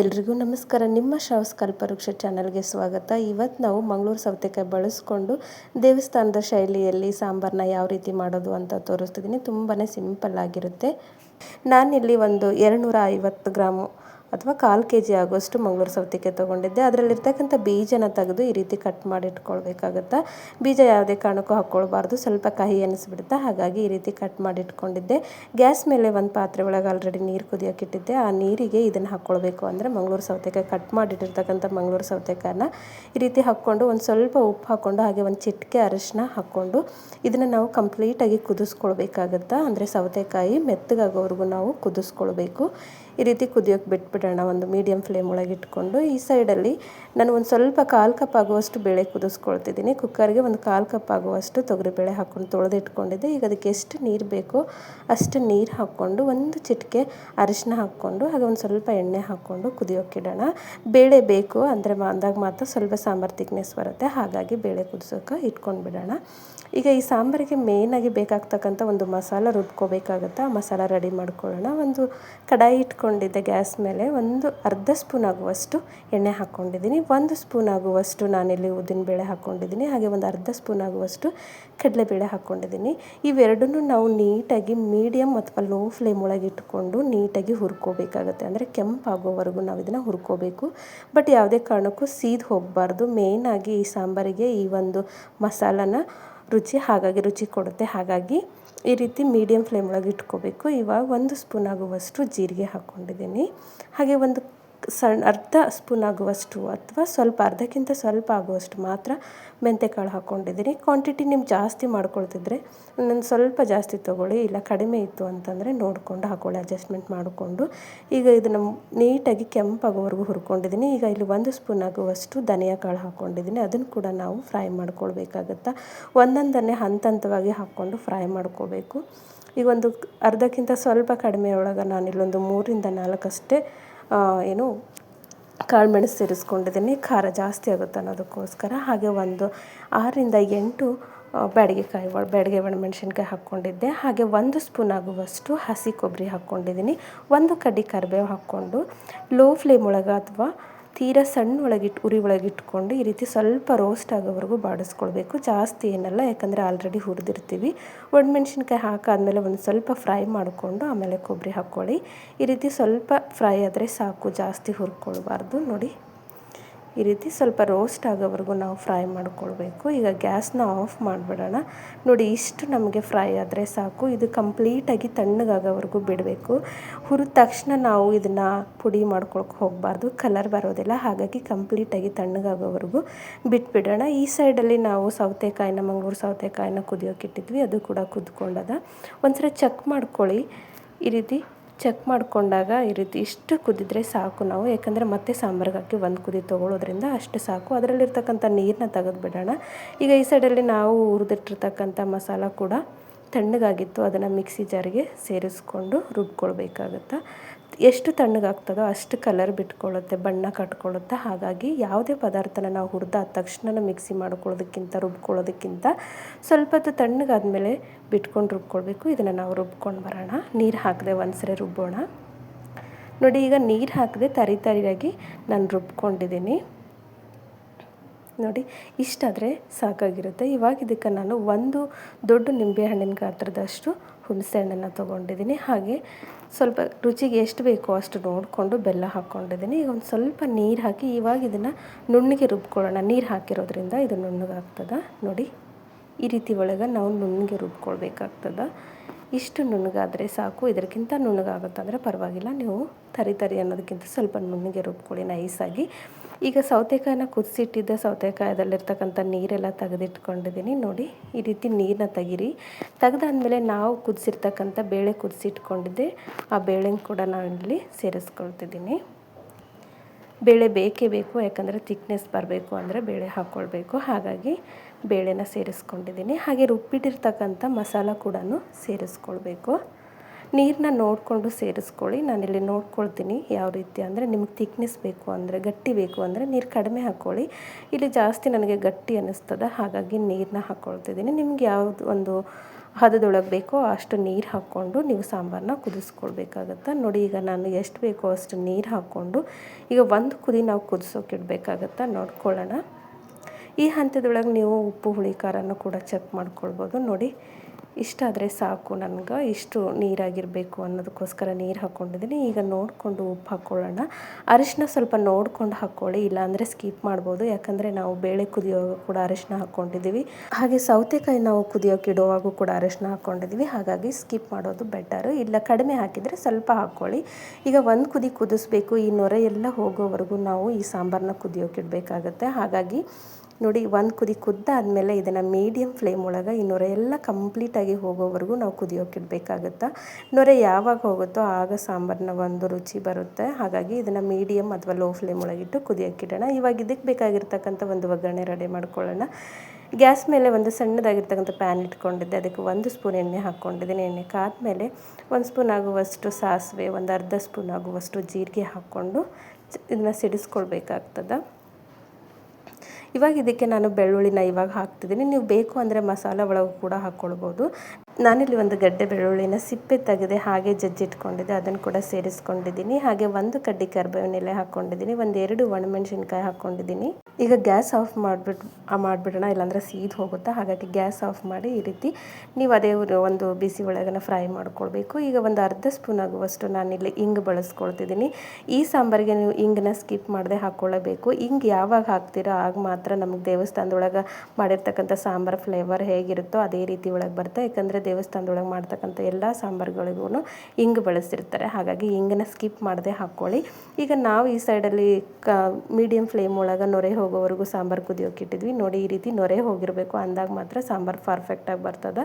ಎಲ್ರಿಗೂ ನಮಸ್ಕಾರ. ನಿಮ್ಮ ಶ್ರಾವಸ್ ಕಲ್ಪವೃಕ್ಷ ಚಾನಲ್ಗೆ ಸ್ವಾಗತ. ಇವತ್ತು ನಾವು ಮಂಗಳೂರು ಸೌತೆಕಾಯಿ ಬಳಸ್ಕೊಂಡು ದೇವಸ್ಥಾನದ ಶೈಲಿಯಲ್ಲಿ ಸಾಂಬಾರನ್ನ ಯಾವ ರೀತಿ ಮಾಡೋದು ಅಂತ ತೋರಿಸ್ತಿದ್ದೀನಿ. ತುಂಬಾ ಸಿಂಪಲ್ ಆಗಿರುತ್ತೆ ನಾನಿಲ್ಲಿ ಒಂದು ಎರಡುನೂರ ಐವತ್ತು ಗ್ರಾಮು ಅಥವಾ ಕಾಲು ಕೆ ಜಿ ಆಗುವಷ್ಟು ಮಂಗಳೂರು ಸೌತೆಕಾಯಿ ತೊಗೊಂಡಿದ್ದೆ. ಅದರಲ್ಲಿರ್ತಕ್ಕಂಥ ಬೀಜನ ತೆಗೆದು ಈ ರೀತಿ ಕಟ್ ಮಾಡಿ ಇಟ್ಕೊಳ್ಬೇಕಾಗತ್ತೆ. ಬೀಜ ಯಾವುದೇ ಕಾರಣಕ್ಕೂ ಹಾಕ್ಕೊಳ್ಬಾರ್ದು. ಸ್ವಲ್ಪ ಕಹಿ ಅನ್ನಿಸ್ಬಿಡುತ್ತೆ ಹಾಗಾಗಿ ಈ ರೀತಿ ಕಟ್ ಮಾಡಿ ಇಟ್ಕೊಂಡಿದ್ದೆ. ಗ್ಯಾಸ್ ಮೇಲೆ ಒಂದು ಪಾತ್ರೆ ಒಳಗೆ ಆಲ್ರೆಡಿ ನೀರು ಕುದಿಯೋಕೆ ಇಟ್ಟಿದ್ದೆ. ಆ ನೀರಿಗೆ ಇದನ್ನು ಹಾಕ್ಕೊಳ್ಬೇಕು ಅಂದರೆ ಮಂಗಳೂರು ಸೌತೆಕಾಯಿ ಕಟ್ ಮಾಡಿಟ್ಟಿರ್ತಕ್ಕಂಥ ಮಂಗಳೂರು ಸೌತೆಕಾಯನ್ನ ಈ ರೀತಿ ಹಾಕ್ಕೊಂಡು ಒಂದು ಸ್ವಲ್ಪ ಉಪ್ಪು ಹಾಕ್ಕೊಂಡು ಹಾಗೆ ಒಂದು ಚಿಟಿಕೆ ಅರಿಶಿನ ಹಾಕ್ಕೊಂಡು ಇದನ್ನು ನಾವು ಕಂಪ್ಲೀಟಾಗಿ ಕುದಿಸ್ಕೊಳ್ಬೇಕಾಗತ್ತೆ. ಅಂದರೆ ಸೌತೆಕಾಯಿ ಮೆತ್ತಗಾಗೋವರೆಗೂ ನಾವು ಕುದಿಸ್ಕೊಳ್ಬೇಕು. ಈ ರೀತಿ ಕುದಿಯೋಕೆ ಬಿಟ್ಬಿಡೋಣ ಒಂದು ಮೀಡಿಯಮ್ ಫ್ಲೇಮ್ ಒಳಗೆ ಇಟ್ಕೊಂಡು ಈ ಸೈಡಲ್ಲಿ ನಾನು ಒಂದು ಸ್ವಲ್ಪ ಕಾಲು ಕಪ್ ಆಗುವಷ್ಟು ಬೇಳೆ ಕುದಿಸ್ಕೊಳ್ತಿದ್ದೀನಿ. ಕುಕ್ಕರ್ಗೆ ಒಂದು ಕಾಲು ಕಪ್ ಆಗುವಷ್ಟು ತೊಗರಿಬೇಳೆ ಹಾಕ್ಕೊಂಡು ತೊಳೆದು ಇಟ್ಕೊಂಡಿದ್ದೆ ಈಗ ಅದಕ್ಕೆ ಎಷ್ಟು ನೀರು ಬೇಕೋ ಅಷ್ಟು ನೀರು ಹಾಕ್ಕೊಂಡು ಒಂದು ಚಿಟಿಕೆ ಅರಿಶಿನ ಹಾಕ್ಕೊಂಡು ಹಾಗೆ ಒಂದು ಸ್ವಲ್ಪ ಎಣ್ಣೆ ಹಾಕ್ಕೊಂಡು ಕುದಿಯೋಕ್ಕಿಡೋಣ ಬೇಳೆ ಬೇಕು ಅಂದರೆ ಅಂದಾಗ ಮಾತ್ರ ಸ್ವಲ್ಪ ಸಾಂಬಾರು ತಿಕ್ನೆಸ್ ಬರುತ್ತೆ. ಹಾಗಾಗಿ ಬೇಳೆ ಕುದಿಸೋಕೆ ಇಟ್ಕೊಂಡು ಬಿಡೋಣ. ಈಗ ಈ ಸಾಂಬಾರಿಗೆ ಮೇಯ್ನಾಗಿ ಬೇಕಾಗ್ತಕ್ಕಂಥ ಒಂದು ಮಸಾಲ ರುಬ್ಕೋಬೇಕಾಗತ್ತೆ ಆ ಮಸಾಲ ರೆಡಿ ಮಾಡ್ಕೊಳ್ಳೋಣ. ಒಂದು ಕಡಾಯಿ ಇಟ್ಕೊಂಡಿದ್ದೆ ಗ್ಯಾಸ್ ಮೇಲೆ. ಒಂದು ಅರ್ಧ ಸ್ಪೂನ್ ಆಗುವಷ್ಟು ಎಣ್ಣೆ ಹಾಕ್ಕೊಂಡಿದ್ದೀನಿ. ಒಂದು ಸ್ಪೂನ್ ಆಗುವಷ್ಟು ನಾನಿಲ್ಲಿ ಉದ್ದಿನಬೇಳೆ ಹಾಕ್ಕೊಂಡಿದ್ದೀನಿ. ಹಾಗೆ ಒಂದು ಅರ್ಧ ಸ್ಪೂನ್ ಆಗುವಷ್ಟು ಕಡಲೆಬೇಳೆ ಹಾಕ್ಕೊಂಡಿದ್ದೀನಿ. ಇವೆರಡನ್ನೂ ನಾವು ನೀಟಾಗಿ ಮೀಡಿಯಮ್ ಅಥವಾ ಲೋ ಫ್ಲೇಮ್ ಒಳಗೆ ಇಟ್ಕೊಂಡು ನೀಟಾಗಿ ಹುರ್ಕೋಬೇಕಾಗುತ್ತೆ. ಅಂದರೆ ಕೆಂಪಾಗೋವರೆಗೂ ನಾವು ಇದನ್ನು ಹುರ್ಕೋಬೇಕು. ಬಟ್ ಯಾವುದೇ ಕಾರಣಕ್ಕೂ ಸೀದ್ ಹೋಗಬಾರ್ದು. ಮೇಯ್ನಾಗಿ ಈ ಸಾಂಬಾರಿಗೆ ಈ ಒಂದು ಮಸಾಲನ ರುಚಿ ಹಾಗಾಗಿ, ರುಚಿ ಕೊಡುತ್ತೆ. ಹಾಗಾಗಿ ಈ ರೀತಿ ಮೀಡಿಯಮ್ ಫ್ಲೇಮ್ ಒಳಗೆ ಇಟ್ಕೋಬೇಕು. ಇವಾಗ ಒಂದು ಸ್ಪೂನ್ ಆಗುವಷ್ಟು ಜೀರಿಗೆ ಹಾಕ್ಕೊಂಡಿದ್ದೀನಿ ಹಾಗೆ ಒಂದು ಸಣ್ಣ ಅರ್ಧ ಸ್ಪೂನ್ ಆಗುವಷ್ಟು ಅಥವಾ ಸ್ವಲ್ಪ ಅರ್ಧಕ್ಕಿಂತ ಸ್ವಲ್ಪ ಆಗುವಷ್ಟು ಮಾತ್ರ ಮೆಂತೆಕಾಳು ಹಾಕ್ಕೊಂಡಿದ್ದೀನಿ. ಕ್ವಾಂಟಿಟಿ ನೀವು ಜಾಸ್ತಿ ಮಾಡ್ಕೊಳ್ತಿದ್ರೆ ನಾನು ಸ್ವಲ್ಪ ಜಾಸ್ತಿ ತೊಗೊಳ್ಳಿ, ಇಲ್ಲ ಕಡಿಮೆ ಇತ್ತು ಅಂತಂದರೆ ನೋಡಿಕೊಂಡು ಹಾಕ್ಕೊಳ್ಳಿ ಅಡ್ಜಸ್ಟ್ಮೆಂಟ್ ಮಾಡಿಕೊಂಡು. ಈಗ ಇದನ್ನು ನೀಟಾಗಿ ಕೆಂಪಾಗೋವರೆಗೂ ಹುರ್ಕೊಂಡಿದ್ದೀನಿ. ಈಗ ಇಲ್ಲಿ ಒಂದು ಸ್ಪೂನ್ ಆಗುವಷ್ಟು ಧನಿಯಾ ಕಾಳು ಹಾಕ್ಕೊಂಡಿದ್ದೀನಿ. ಅದನ್ನು ಕೂಡ ನಾವು ಫ್ರೈ ಮಾಡ್ಕೊಳ್ಬೇಕಾಗತ್ತೆ? ಒಂದೊಂದನ್ನೇ ಹಂತ ಹಂತವಾಗಿ ಹಾಕ್ಕೊಂಡು ಫ್ರೈ ಮಾಡ್ಕೋಬೇಕು. ಈಗ ಒಂದು ಅರ್ಧಕ್ಕಿಂತ ಸ್ವಲ್ಪ ಕಡಿಮೆ ಒಳಗೆ ನಾನು ಇಲ್ಲೊಂದು ಮೂರಿಂದ ನಾಲ್ಕಷ್ಟೇ ಏನು, ಕಾಳು ಮೆಣಸು ಸೇರಿಸ್ಕೊಂಡಿದ್ದೀನಿ. ಖಾರ ಜಾಸ್ತಿ ಆಗುತ್ತೆ ಅನ್ನೋದಕ್ಕೋಸ್ಕರ. ಹಾಗೆ ಒಂದು ಆರರಿಂದ ಎಂಟು ಬ್ಯಾಡಿಗೆಕಾಯಿ ಒಳ ಬ್ಯಾಡಿಗೆ ಒಣಮೆಣ್ಸಿನ್ಕಾಯಿ ಹಾಕ್ಕೊಂಡಿದ್ದೆ. ಹಾಗೆ ಒಂದು ಸ್ಪೂನ್ ಆಗುವಷ್ಟು ಹಸಿ ಕೊಬ್ಬರಿ ಹಾಕ್ಕೊಂಡಿದ್ದೀನಿ. ಒಂದು ಕಡ್ಡಿ ಕರಿಬೇವು ಹಾಕ್ಕೊಂಡು, ಲೋ ಫ್ಲೇಮ್ ಒಳಗೆ ಅಥವಾ ತೀರಾ ಸಣ್ಣ ಒಳಗಿಟ್ಟು ಉರಿ ಒಳಗಿಟ್ಕೊಂಡು ಈ ರೀತಿ ಸ್ವಲ್ಪ ರೋಸ್ಟ್ ಆಗೋವರೆಗೂ ಬಾಡಿಸ್ಕೊಳ್ಬೇಕು. ಜಾಸ್ತಿ ಏನಲ್ಲ, ಯಾಕಂದರೆ ಆಲ್ರೆಡಿ ಹುರಿದಿರ್ತೀವಿ. ಒಣಮೆಣ್ಸಿನ್ಕಾಯಿ ಹಾಕಾದ್ಮೇಲೆ ಒಂದು ಸ್ವಲ್ಪ ಫ್ರೈ ಮಾಡಿಕೊಂಡು ಆಮೇಲೆ ಕೊಬ್ಬರಿ ಹಾಕ್ಕೊಳ್ಳಿ. ಈ ರೀತಿ ಸ್ವಲ್ಪ ಫ್ರೈ ಆದರೆ ಸಾಕು, ಜಾಸ್ತಿ ಹುರ್ಕೊಳ್ಬಾರ್ದು. ನೋಡಿ. ಈ ರೀತಿ ಸ್ವಲ್ಪ ರೋಸ್ಟ್ ಆಗೋವರೆಗೂ ನಾವು ಫ್ರೈ ಮಾಡ್ಕೊಳ್ಬೇಕು. ಈಗ ಗ್ಯಾಸ್ನ ಆಫ್ ಮಾಡಿಬಿಡೋಣ. ನೋಡಿ, ಇಷ್ಟು ನಮಗೆ ಫ್ರೈ ಆದರೆ ಸಾಕು. ಇದು ಕಂಪ್ಲೀಟಾಗಿ ತಣ್ಣಗಾಗೋವರೆಗೂ ಬಿಡಬೇಕು. ಹುರಿದ ತಕ್ಷಣ ನಾವು ಇದನ್ನು ಪುಡಿ ಮಾಡ್ಕೊಳಕ್ಕೆ ಹೋಗಬಾರ್ದು. ಕಲರ್ ಬರೋದಿಲ್ಲ. ಹಾಗಾಗಿ ಕಂಪ್ಲೀಟಾಗಿ ತಣ್ಣಗಾಗೋವರೆಗೂ ಬಿಟ್ಬಿಡೋಣ. ಈ ಸೈಡಲ್ಲಿ ನಾವು ಸೌತೆಕಾಯಿನ, ಮಂಗಳೂರು ಸೌತೆಕಾಯಿನ ಕುದಿಯೋಕ್ಕಿಟ್ಟಿದ್ವಿ ಅದು ಕೂಡ ಕುದ್ಕೊಂಡದ. ಒಂದ್ಸರಿ ಚೆಕ್ ಮಾಡ್ಕೊಳ್ಳಿ. ಈ ರೀತಿ ಚೆಕ್ ಮಾಡಿಕೊಂಡಾಗ ಈ ರೀತಿ ಇಷ್ಟು ಕುದಿದ್ರೆ ಸಾಕು ನಾವು. ಯಾಕಂದರೆ ಮತ್ತೆ ಸಾಂಬಾರಿಗೆ ಹಾಕಿ ಒಂದು ಕುದಿ ತೊಗೊಳೋದ್ರಿಂದ ಅಷ್ಟು ಸಾಕು. ಅದರಲ್ಲಿರ್ತಕ್ಕಂಥ ನೀರನ್ನ ತೆಗೆದು ಬಿಡೋಣ ಈಗ ಈ ಸೈಡಲ್ಲಿ ನಾವು ಹುರಿದಿಟ್ಟಿರ್ತಕ್ಕಂಥ ಮಸಾಲ ಕೂಡ ತಣ್ಣಗಾಗಿತ್ತು, ಅದನ್ನು ಮಿಕ್ಸಿ ಜಾರಿಗೆ ಸೇರಿಸ್ಕೊಂಡು ರುಬ್ಕೊಳ್ಬೇಕಾಗತ್ತೆ? ಎಷ್ಟು ತಣ್ಣಗಾಗ್ತದೋ ಅಷ್ಟು ಕಲರ್ ಬಿಟ್ಕೊಳ್ಳುತ್ತೆ, ಬಣ್ಣ ಕಟ್ಕೊಳ್ಳುತ್ತೆ? ಹಾಗಾಗಿ ಯಾವುದೇ ಪದಾರ್ಥನ ನಾವು ಹುರಿದಾದ ತಕ್ಷಣ ಮಿಕ್ಸಿ ಮಾಡ್ಕೊಳ್ಳೋದಕ್ಕಿಂತ, ರುಬ್ಕೊಳ್ಳೋದಕ್ಕಿಂತ ಸ್ವಲ್ಪ ಹೊತ್ತು ತಣ್ಣಗಾದ್ಮೇಲೆ ಬಿಟ್ಕೊಂಡು ರುಬ್ಕೊಳ್ಬೇಕು. ಇದನ್ನು ನಾವು ರುಬ್ಕೊಂಡು ಬರೋಣ. ನೀರು ಹಾಕದೆ ಒಂದ್ಸರಿ ರುಬ್ಬೋಣ. ನೋಡಿ, ಈಗ ನೀರು ಹಾಕದೆ ತರಿ ತರಿಯಾಗಿ ನಾನು ರುಬ್ಕೊಂಡಿದ್ದೀನಿ. ನೋಡಿ ಇಷ್ಟಾದರೆ ಸಾಕಾಗಿರುತ್ತೆ. ಇವಾಗ ಇದಕ್ಕೆ ನಾನು ಒಂದು ದೊಡ್ಡ ನಿಂಬೆಹಣ್ಣಿನ ಗಾತ್ರದಷ್ಟು ಹುಣಸೆ ಹಣ್ಣನ್ನು ತೊಗೊಂಡಿದ್ದೀನಿ. ಹಾಗೆ ಸ್ವಲ್ಪ ರುಚಿಗೆ ಎಷ್ಟು ಬೇಕೋ ಅಷ್ಟು ನೋಡಿಕೊಂಡು ಬೆಲ್ಲ ಹಾಕ್ಕೊಂಡಿದ್ದೀನಿ. ಈಗ ಒಂದು ಸ್ವಲ್ಪ ನೀರು ಹಾಕಿ, ಇವಾಗ ಇದನ್ನು ನುಣ್ಣಗೆ ರುಬ್ಕೊಳ್ಳೋಣ. ನೀರು ಹಾಕಿರೋದ್ರಿಂದ ಇದು ನುಣ್ಣಗಾಗ್ತದೆ. ನೋಡಿ, ಈ ರೀತಿ ಒಳಗೆ ನಾವು ನುಣ್ಣಗೆ ರುಬ್ಕೊಳ್ಬೇಕಾಗ್ತದೆ. ಇಷ್ಟು ನುಣ್ಣಗಾದರೆ ಸಾಕು, ಇದಕ್ಕಿಂತ ನುಣ್ಣಗಾಗುತ್ತಂದರೆ ಪರವಾಗಿಲ್ಲ. ನೀವು ತರಿ ತರಿ ಅನ್ನೋದಕ್ಕಿಂತ ಸ್ವಲ್ಪ ನುಣ್ಣಗೆ ರುಬ್ಕೊಳ್ಳಿ ನೈಸಾಗಿ. ಈಗ ಸೌತೆಕಾಯಿನ ಕುದಿಸಿಟ್ಟಿದ್ದ ಸೌತೆಕಾಯದಲ್ಲಿರ್ತಕ್ಕಂಥ ನೀರೆಲ್ಲ ತೆಗೆದಿಟ್ಕೊಂಡಿದ್ದೀನಿ. ನೋಡಿ, ಈ ರೀತಿ ನೀರನ್ನ ತೆಗೀರಿ. ತೆಗೆದಾದ್ಮೇಲೆ ನಾವು ಕುದಿಸಿರ್ತಕ್ಕಂಥ ಬೇಳೆ ಕುದಿಸಿಟ್ಕೊಂಡಿದ್ದೆ. ಆ ಬೇಳೆನ ಕೂಡ ನಾನಿಲ್ಲಿ ಸೇರಿಸ್ಕೊಳ್ತಿದ್ದೀನಿ. ಬೇಳೆ ಬೇಕೇ ಬೇಕು, ಯಾಕಂದರೆ ತಿಕ್ನೆಸ್ ಬರಬೇಕು ಅಂದರೆ ಬೇಳೆ ಹಾಕ್ಕೊಳ್ಬೇಕು. ಹಾಗಾಗಿ ಬೇಳೆನ ಸೇರಿಸ್ಕೊಂಡಿದ್ದೀನಿ. ಹಾಗೆ ರುಬ್ಬಿಟ್ಟಿರ್ತಕ್ಕಂಥ ಮಸಾಲ ಕೂಡ ಸೇರಿಸ್ಕೊಳ್ಬೇಕು. ನೀರನ್ನ ನೋಡಿಕೊಂಡು ಸೇರಿಸ್ಕೊಳ್ಳಿ. ನಾನಿಲ್ಲಿ ನೋಡ್ಕೊಳ್ತೀನಿ ಯಾವ ರೀತಿ ಅಂದರೆ ನಿಮ್ಗೆ ತಿಕ್ನೆಸ್ ಬೇಕು ಅಂದರೆ, ಗಟ್ಟಿ ಬೇಕು ಅಂದರೆ ನೀರು ಕಡಿಮೆ ಹಾಕ್ಕೊಳ್ಳಿ. ಇಲ್ಲಿ ಜಾಸ್ತಿ ನನಗೆ ಗಟ್ಟಿ ಅನ್ನಿಸ್ತದೆ, ಹಾಗಾಗಿ ನೀರನ್ನ ಹಾಕ್ಕೊಳ್ತಿದ್ದೀನಿ. ನಿಮ್ಗೆ ಯಾವುದು ಒಂದು ಹದದೊಳಗೆ ಬೇಕೋ ಅಷ್ಟು ನೀರು ಹಾಕ್ಕೊಂಡು ನೀವು ಸಾಂಬಾರನ್ನ ಕುದಿಸ್ಕೊಳ್ಬೇಕಾಗತ್ತೆ? ನೋಡಿ, ಈಗ ನಾನು ಎಷ್ಟು ಬೇಕೋ ಅಷ್ಟು ನೀರು ಹಾಕ್ಕೊಂಡು, ಈಗ ಒಂದು ಕುದಿ ನಾವು ಕುದಿಸೋಕೆ ಇಡಬೇಕಾಗತ್ತೆ? ನೋಡ್ಕೊಳ್ಳೋಣ. ಈ ಹಂತದೊಳಗೆ ನೀವು ಉಪ್ಪು, ಹುಳಿ, ಖಾರನೂ ಕೂಡ ಚೆಕ್ ಮಾಡ್ಕೊಳ್ಬೋದು. ನೋಡಿ ಇಷ್ಟಾದರೆ ಸಾಕು ನನಗೆ. ಇಷ್ಟು ನೀರಾಗಿರಬೇಕು ಅನ್ನೋದಕ್ಕೋಸ್ಕರ ನೀರು ಹಾಕ್ಕೊಂಡಿದ್ದೀನಿ ಈಗ ನೋಡಿಕೊಂಡು ಉಪ್ಪು ಹಾಕ್ಕೊಳ್ಳೋಣ ಅರಿಶಿನ ಸ್ವಲ್ಪ ನೋಡ್ಕೊಂಡು ಹಾಕ್ಕೊಳ್ಳಿ ಇಲ್ಲಾಂದರೆ ಸ್ಕಿಪ್ ಮಾಡ್ಬೋದು. ಯಾಕಂದರೆ ನಾವು ಬೇಳೆ ಕುದಿಯೋವಾಗ ಕೂಡ ಅರಿಶಿನ ಹಾಕ್ಕೊಂಡಿದ್ದೀವಿ ಹಾಗೆ ಸೌತೆಕಾಯಿ ನಾವು ಕುದಿಯೋಕೆ ಇಡುವಾಗೂ ಕೂಡ ಅರಿಶಿನ ಹಾಕ್ಕೊಂಡಿದ್ದೀವಿ ಹಾಗಾಗಿ ಸ್ಕಿಪ್ ಮಾಡೋದು ಬೆಟರು ಇಲ್ಲ, ಕಡಿಮೆ ಹಾಕಿದರೆ ಸ್ವಲ್ಪ ಹಾಕ್ಕೊಳ್ಳಿ ಈಗ ಒಂದು ಕುದಿ ಕುದಿಸ್ಬೇಕು. ಈ ನೊರೆ ಎಲ್ಲ ಹೋಗೋವರೆಗೂ ನಾವು ಈ ಸಾಂಬಾರನ್ನ ಕುದಿಯೋಕೆ ಇಡಬೇಕಾಗತ್ತೆ. ಹಾಗಾಗಿ ನೋಡಿ, ಒಂದು ಕುದಿ ಕುದ್ದಾದಮೇಲೆ ಇದನ್ನು ಮೀಡಿಯಮ್ ಫ್ಲೇಮ್ ಒಳಗೆ ಈ ನೊರೆ ಎಲ್ಲ ಕಂಪ್ಲೀಟಾಗಿ ಹೋಗೋವರೆಗೂ ನಾವು ಕುದಿಯೋಕೆ ನೊರೆ ಯಾವಾಗ ಹೋಗುತ್ತೋ ಆಗ ಸಾಂಬಾರನ್ನ ಒಂದು ರುಚಿ ಬರುತ್ತೆ. ಹಾಗಾಗಿ ಇದನ್ನು ಮೀಡಿಯಮ್ ಅಥವಾ ಲೋ ಫ್ಲೇಮ್ ಒಳಗಿಟ್ಟು ಕುದಿಯೋಕೆ ಇಡೋಣ ಇವಾಗ ಇದಕ್ಕೆ ಬೇಕಾಗಿರ್ತಕ್ಕಂಥ ಒಂದು ಒಗ್ಗರಣೆ ರೆಡಿ ಮಾಡ್ಕೊಳ್ಳೋಣ. ಗ್ಯಾಸ್ ಮೇಲೆ ಒಂದು ಸಣ್ಣದಾಗಿರ್ತಕ್ಕಂಥ ಪ್ಯಾನ್ ಇಟ್ಕೊಂಡಿದ್ದೆ. ಅದಕ್ಕೆ ಒಂದು ಸ್ಪೂನ್ ಎಣ್ಣೆ ಹಾಕ್ಕೊಂಡಿದ್ದೀನಿ. ಎಣ್ಣೆ ಕಾದ್ಮೇಲೆ ಒಂದು ಸ್ಪೂನ್ ಆಗುವಷ್ಟು ಸಾಸಿವೆ, ಒಂದು ಅರ್ಧ ಸ್ಪೂನ್ ಆಗುವಷ್ಟು ಜೀರಿಗೆ ಹಾಕ್ಕೊಂಡು ಇದನ್ನ ಸಿಡಿಸ್ಕೊಳ್ಬೇಕಾಗ್ತದೆ. ಇವಾಗ ಇದಕ್ಕೆ ನಾನು ಬೆಳ್ಳುಳ್ಳಿನ ಇವಾಗ ಹಾಕ್ತಿದ್ದೀನಿ. ನೀವು ಬೇಕು ಅಂದರೆ ಮಸಾಲ ಒಳಗೂ ಕೂಡ ಹಾಕ್ಕೊಳ್ಬೋದು. ನಾನಿಲ್ಲಿ ಒಂದು ಗಡ್ಡೆ ಬೆಳ್ಳುಳ್ಳಿನ ಸಿಪ್ಪೆ ತೆಗೆದೆ ಹಾಗೆ ಜಜ್ಜಿಟ್ಕೊಂಡಿದ್ದೆ. ಅದನ್ನು ಕೂಡ ಸೇರಿಸ್ಕೊಂಡಿದ್ದೀನಿ. ಹಾಗೆ ಒಂದು ಕಡ್ಡಿ ಕರ್ಬೇವಿನ ಎಲೆ ಹಾಕ್ಕೊಂಡಿದ್ದೀನಿ. ಒಂದು ಎರಡು ಒಣಮೆಣಸಿನ್ಕಾಯಿ ಹಾಕ್ಕೊಂಡಿದ್ದೀನಿ. ಈಗ ಗ್ಯಾಸ್ ಆಫ್ ಮಾಡಿಬಿಟ್ಟು ಮಾಡಿಬಿಡೋಣ, ಇಲ್ಲಾಂದರೆ ಸೀದ್ ಹೋಗುತ್ತಾ? ಹಾಗಾಗಿ ಗ್ಯಾಸ್ ಆಫ್ ಮಾಡಿ ಈ ರೀತಿ ನೀವು ಅದೇ ಒಂದು ಬಿಸಿ ಒಳಗನ ಫ್ರೈ ಮಾಡ್ಕೊಳ್ಬೇಕು. ಈಗ ಒಂದು ಅರ್ಧ ಸ್ಪೂನ್ ಆಗುವಷ್ಟು ನಾನಿಲ್ಲಿ ಇಂಗ್ ಬಳಸ್ಕೊಳ್ತಿದ್ದೀನಿ. ಈ ಸಾಂಬಾರಿಗೆ ನೀವು ಇಂಗನ್ನ ಸ್ಕಿಪ್ ಮಾಡದೆ ಹಾಕ್ಕೊಳ್ಳಬೇಕು. ಇಂಗ್ ಯಾವಾಗ ಹಾಕ್ತೀರೋ ಆಗ ಮಾತ್ರ ನಮಗೆ ದೇವಸ್ಥಾನದೊಳಗೆ ಮಾಡಿರ್ತಕ್ಕಂಥ ಸಾಂಬಾರು ಫ್ಲೇವರ್ ಹೇಗಿರುತ್ತೋ ಅದೇ ರೀತಿ ಒಳಗೆ ಬರ್ತಾ. ಯಾಕಂದರೆ ದೇವಸ್ಥಾನದೊಳಗೆ ಮಾಡ್ತಕ್ಕಂಥ ಎಲ್ಲ ಸಾಂಬಾರುಗಳಿಗೂ ಹಿಂಗೆ ಬಳಸಿರ್ತಾರೆ ಹಾಗಾಗಿ ಹಿಂಗನ್ನ ಸ್ಕಿಪ್ ಮಾಡದೆ ಹಾಕ್ಕೊಳ್ಳಿ. ಈಗ ನಾವು ಈ ಸೈಡಲ್ಲಿ ಕ ಮೀಡಿಯಮ್ ಫ್ಲೇಮ್ ಒಳಗೆ ನೊರೆ ಹೋಗೋವರೆಗೂ ಸಾಂಬಾರು ಕುದಿಯೋಕೆ ಇಟ್ಟಿದ್ವಿ. ನೋಡಿ, ಈ ರೀತಿ ನೊರೆ ಹೋಗಿರಬೇಕು. ಅಂದಾಗ ಮಾತ್ರ ಸಾಂಬಾರು ಪರ್ಫೆಕ್ಟಾಗಿ ಬರ್ತದೆ.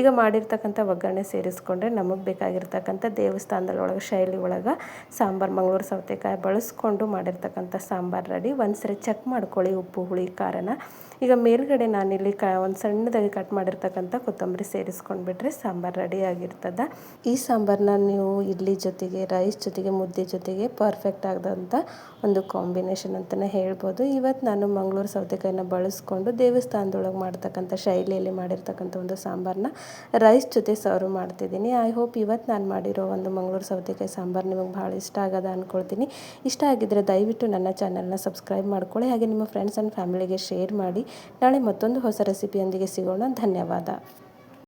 ಈಗ ಮಾಡಿರ್ತಕ್ಕಂಥ ಒಗ್ಗರಣೆ ಸೇರಿಸ್ಕೊಂಡ್ರೆ ನಮಗೆ ಬೇಕಾಗಿರ್ತಕ್ಕಂಥ ದೇವಸ್ಥಾನದೊಳಗೆ ಶೈಲಿ ಒಳಗೆ ಸಾಂಬಾರು, ಮಂಗಳೂರು ಸೌತೆಕಾಯಿ ಬಳಸ್ಕೊಂಡು ಮಾಡಿರ್ತಕ್ಕಂಥ ಸಾಂಬಾರು ರೆಡಿ. ಒಂದ್ಸರಿ ಚೆಕ್ ಮಾಡ್ಕೊಳ್ಳಿ ಉಪ್ಪು, ಹುಳಿ, ಖಾರನ. ಈಗ ಮೇಲ್ಗಡೆ ನಾನಿಲ್ಲಿ ಕ ಒಂದು ಸಣ್ಣದಾಗಿ ಕಟ್ ಮಾಡಿರ್ತಕ್ಕಂಥ ಕೊತ್ತಂಬರಿ ಸೇರಿಸ್ಕೊಂಡ್ಬಿಟ್ರೆ ಸಾಂಬಾರು ರೆಡಿ ಆಗಿರ್ತದೆ. ಈ ಸಾಂಬಾರನ್ನ ನೀವು ಇಡ್ಲಿ ಜೊತೆಗೆ, ರೈಸ್ ಜೊತೆಗೆ, ಮುದ್ದೆ ಜೊತೆಗೆ ಪರ್ಫೆಕ್ಟ್ ಆಗದಂಥ ಒಂದು ಕಾಂಬಿನೇಷನ್ ಅಂತಲೇ ಹೇಳ್ಬೋದು. ಇವತ್ತು ನಾನು ಮಂಗಳೂರು ಸೌತೆಕಾಯಿನ ಬಳಸ್ಕೊಂಡು ದೇವಸ್ಥಾನದೊಳಗೆ ಮಾಡ್ತಕ್ಕಂಥ ಶೈಲಿಯಲ್ಲಿ ಮಾಡಿರ್ತಕ್ಕಂಥ ಒಂದು ಸಾಂಬಾರನ್ನ ರೈಸ್ ಜೊತೆ ಸರ್ವ್ ಮಾಡ್ತಿದ್ದೀನಿ. ಐ ಹೋಪ್ ಇವತ್ತು ನಾನು ಮಾಡಿರೋ ಒಂದು ಮಂಗಳೂರು ಸೌತೆಕಾಯಿ ಸಾಂಬಾರು ನಿಮಗೆ ಭಾಳ ಇಷ್ಟ ಆಗದ ಅಂದ್ಕೊಳ್ತೀನಿ ಇಷ್ಟ ಆಗಿದ್ದರೆ ದಯವಿಟ್ಟು ನನ್ನ ಚಾನಲ್ನ ಸಬ್ಸ್ಕ್ರೈಬ್ ಮಾಡ್ಕೊಳ್ಳಿ. ಹಾಗೆ ನಿಮ್ಮ ಫ್ರೆಂಡ್ಸ್ ಆ್ಯಂಡ್ ಫ್ಯಾಮಿಲಿಗೆ ಶೇರ್ ಮಾಡಿ. ನಾಳೆ ಮತ್ತೊಂದು ಹೊಸ ರೆಸಿಪಿಯೊಂದಿಗೆ ಸಿಗೋಣ ಧನ್ಯವಾದ